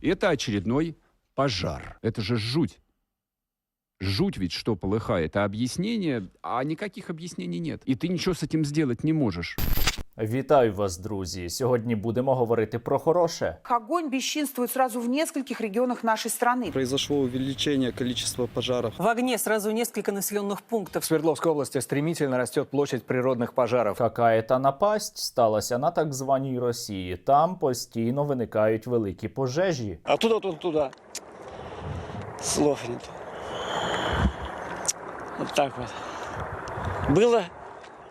Это очередной пожар. Это же жуть. Жуть ведь что полыхает. А объяснение... А никаких объяснений нет. И ты ничего с этим сделать не можешь. Вітаю вас, друзі! Сьогодні будемо говорити про хороше. Огонь бесчинствует сразу в нескольких регионах нашей страны. Произошло увеличение количества пожаров. В огне сразу несколько населенных В пунктов. Свердловской области стремительно растет площадь природных пожаров. Какая-та напасть сталася на так званій Росії. Там постійно виникають великі пожежі. Оттуда тут туда. Слов нет. Вот так вот. Было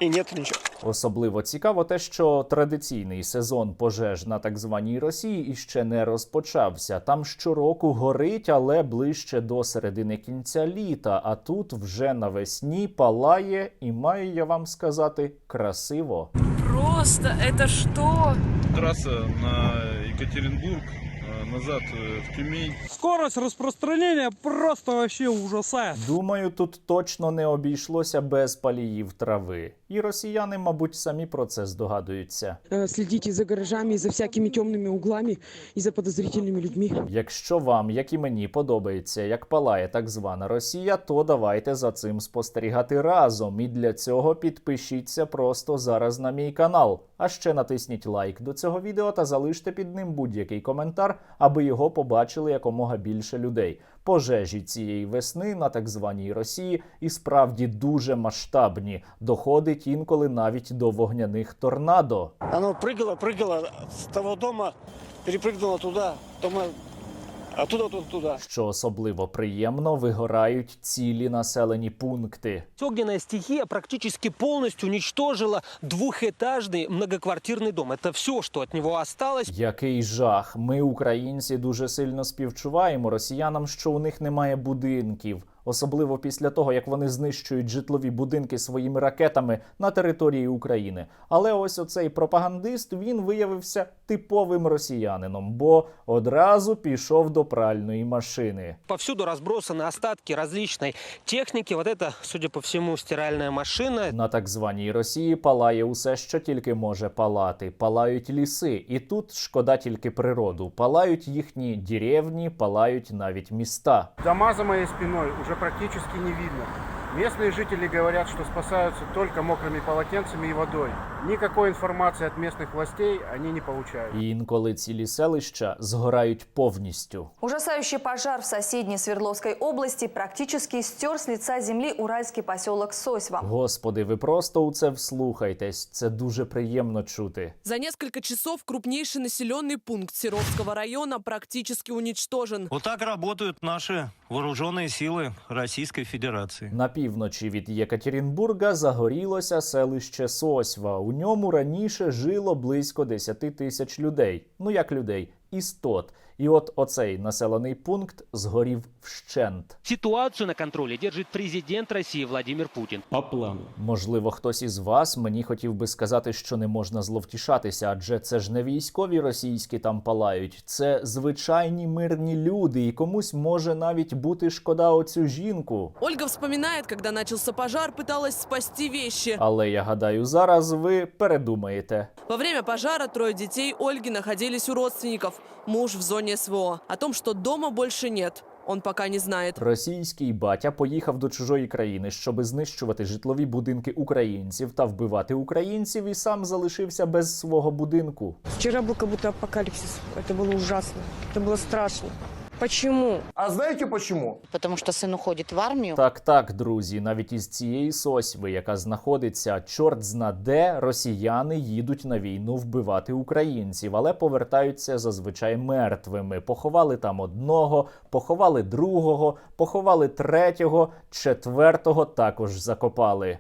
и нет ничего. Особливо цікаво те, що традиційний сезон пожеж на так званій Росії іще не розпочався. Там щороку горить, але ближче до середини кінця літа. А тут вже навесні палає, і маю я вам сказати красиво. Просто это что? трасса на Екатеринбург, э, назад э, в Тюмень. Скорость распространения просто вообще ужасает. Думаю, тут точно не обійшлося без паліїв трави. І росіяни, мабуть, самі про це здогадуються. Э, Следите за гаражами, и за всякими темными углами и за подозрительными людьми. Якщо вам, як і мені, подобається, як палає так звана Росія, то давайте за цим спостерігати разом. І для цього підпишіться просто зараз на мій канал. А ще натисніть лайк до цього відео та залиште під ним будь-який коментар, аби його побачили якомога більше людей. Пожежі цієї весни на так званій Росії і справді дуже масштабні. Доходить інколи навіть до вогняних торнадо. Оно прыгало, прыгало с того дома, перепрыгнуло туда, дома, оттуда тут туда. Що особливо приємно, вигорають цілі населені пункти. Огненная стихия практически полностью уничтожила двухэтажный многоквартирный дом. Это все, что от него осталось. Який жах! Ми, українці, дуже сильно співчуваємо росіянам, що у них немає будинків. Особливо після того, як вони знищують житлові будинки своїми ракетами на території України. Але ось оцей пропагандист він виявився типовим росіянином, бо одразу пішов до пральної машини. Повсюду разбросаны остатки различной техники. Вот это, судя по всему, стиральная машина. На так званій Росії палає усе, що тільки може палати. Палають ліси, і тут шкода тільки природу. Палають їхні деревні, палають навіть міста. Дома за моей спиной уже практически не видно. Местные жители говорят, что спасаются только мокрыми полотенцами и водой. Никакой информации от местных властей они не получают. І інколи цілі селища згорають повністю. Ужасающий пожар в соседней Свердловской области практически стер с лица земли уральский поселок Сосьва. Господи, ви просто у це вслухайтесь. Це дуже приємно чути. За несколько часов крупнейший населенный пункт Серовского района практически уничтожен. Вот так работают наши вооруженные силы Российской Федерации. На півночі від Єкатеринбурга загорілося селище Сосьва. У ньому раніше жило близько 10 тисяч людей. Ну як людей, істот. І от оцей населений пункт згорів вщент. Ситуацию на контроле держит президент России Владимир Путин. Можливо, хтось із вас мені хотів би сказати, що не можна зловтішатися, адже це ж не військові російські там палають, це звичайні мирні люди, і комусь може навіть бути шкода оцю жінку. Ольга вспоминает, когда начался пожар, пыталась спасти вещи. Але я гадаю, зараз ви передумаєте. Во время пожара трое детей Ольги находились у родственников. Муж в зоне СВО. О том, что дома больше нет, он пока не знает. Російський батя поїхав до чужої країни, щоби знищувати житлові будинки українців та вбивати українців, і сам залишився без свого будинку. Вчера был как будто апокалипсис. Это было ужасно. Это было страшно. Почему? А знаете почему? Потому что сын уходит в армию. Так, так, друзі, навіть із цієї сосьви, яка знаходиться чорт зна де, росіяни їдуть на війну вбивати українців, але повертаються зазвичай мертвими. Поховали там одного, поховали другого, поховали третього, четвертого також закопали.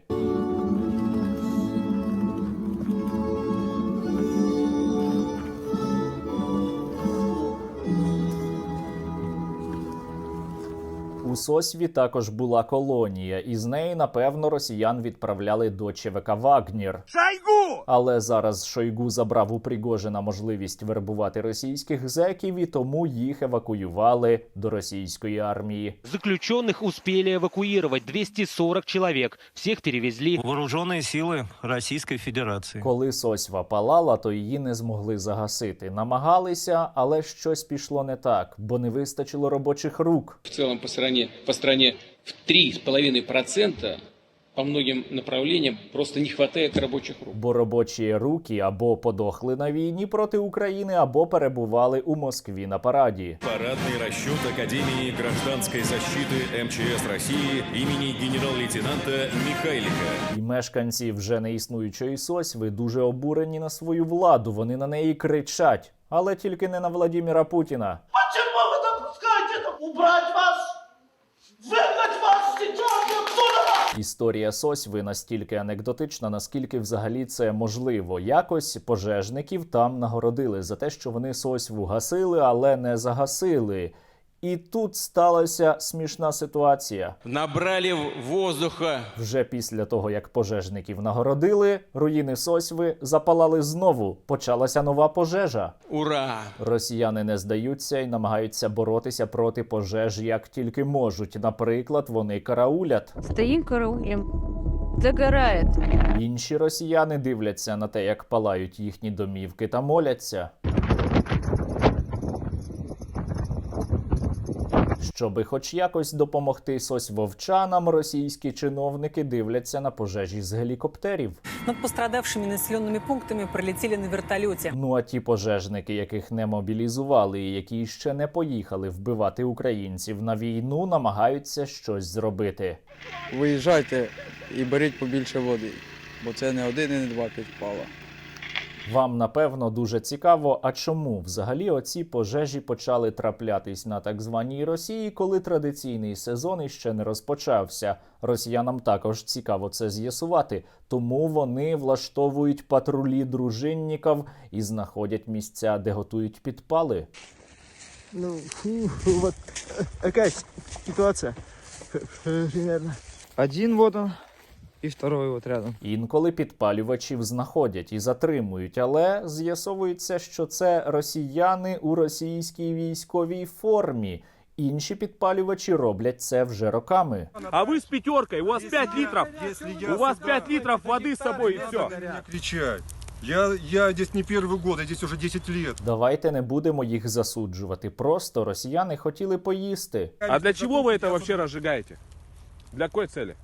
У Сосві також була колонія, і з неї, напевно, росіян відправляли до ЧВК Вагнір. Шойгу! Але зараз Шойгу забрав у Пригожина можливість вербувати російських зеків, і тому їх евакуювали до російської армії. Заключенных успели эвакуировать 240 человек. Всех перевезли. Вооруженные силы Российской Федерации. Коли сосьва палала, то її не змогли загасити. Намагалися, але щось пішло не так, бо не вистачило робочих рук. в целом по стране, по стране в 3,5% по многим направлениям просто не хватает рабочих рук. Бо робочі руки або подохли на війні проти України, або перебували у Москві на параді. Парадный расчет Академии гражданской защиты МЧС России имени генерал-лейтенанта Михайлика. І мешканці вже не існуючої сосьви дуже обурені на свою владу. Вони на неї кричать, але тільки не на Владіміра Путіна. Почему вы допускаете убрать вас? Історія сосьви настільки анекдотична, наскільки взагалі це можливо. Якось пожежників там нагородили за те, що вони сосьву гасили, але не загасили. І тут сталася смішна ситуація. Набрали воздуха. Вже після того, як пожежників нагородили, руїни сосьви запалали знову. Почалася нова пожежа. Ура! Росіяни не здаються і намагаються боротися проти пожеж як тільки можуть. Наприклад, вони караулять. Стоим караулем. Загорает. Інші росіяни дивляться на те, як палають їхні домівки та моляться. Щоби хоч якось допомогти сосьвовчанам, російські чиновники дивляться на пожежі з гелікоптерів. Над пострадавшими населенными пунктами пролетели на вертолете. Ну а ті пожежники, яких не мобілізували і які ще не поїхали вбивати українців на війну, намагаються щось зробити. Виїжджайте і беріть побільше води, бо це не один і не два підпала. Вам напевно дуже цікаво, а чому взагалі оці пожежі почали траплятись на так званій Росії, коли традиційний сезон іще не розпочався. Росіянам також цікаво це з'ясувати, тому вони влаштовують патрулі дружинників і знаходять місця, де готують підпали. Ну, вот такая ситуация примерно. Один вот он, и второй вот рядом. Інколи підпалювачів знаходять і затримують, але з'ясовується, що це росіяни у російській військовій формі. Інші підпалювачі роблять це вже роками. А вы с пятеркой, у вас 5 литров. У вас 5 литров воды с собой и все. кричать. Я, я здесь не первый год, я здесь уже 10 лет. Давайте не будемо їх засуджувати. Просто росіяни хотіли поїсти. А для чего вы это вообще разжигаете? Для какой цели?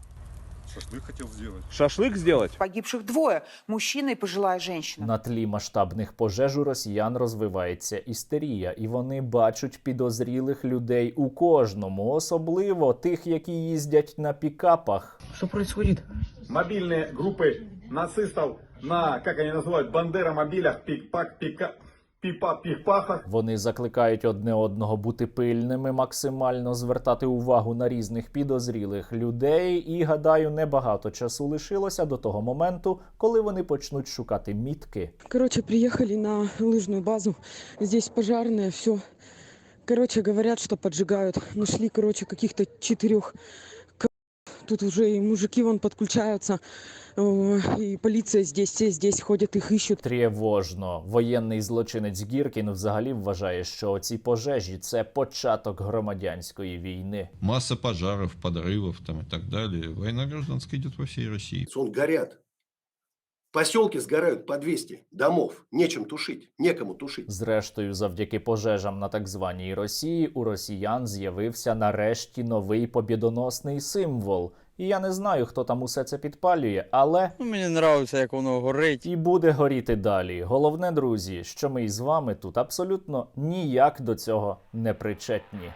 Шашлык хотел сделать. Шашлык сделать? Погибших двое, мужчина и пожилая женщина. На тлі масштабних пожеж у росіян розвивається істерія, і вони бачать підозрілих людей у кожному, особливо тих, які їздять на пікапах. Что происходит? Мобильные группы нацистов на, как они называют, бандеромобилях, пик-пак, пика, пипа, пих-пахах. Вони закликають одне одного бути пильними, максимально звертати увагу на різних підозрілих людей. І гадаю, небагато часу лишилося до того моменту, коли вони почнуть шукати мітки. Короче, приехали на лыжную базу. Здесь пожарные, все. Короче, говорят, что поджигают. Нашли, короче, каких-то четырех. Тут уже и мужики вон подключаются. О, И полиция здесь, все здесь ходят, их ищут. Тривожно. Воєнний злочинець Гіркін взагалі вважає, що ці пожежі це початок громадянської війни. Маса пожарів, подрывов там і так далі. Війна гражданська йде по всій Росії. Сон горят. Поселки сгорают по 200 домов. Нечем тушить, некому тушить. Зрештою, завдяки пожежам на так званій Росії, у росіян з'явився нарешті новий побідоносний символ. І я не знаю, хто там усе це підпалює, але Ну, мені подобається, як воно горить. і буде горіти далі. Головне, друзі, що ми із вами тут абсолютно ніяк до цього не причетні.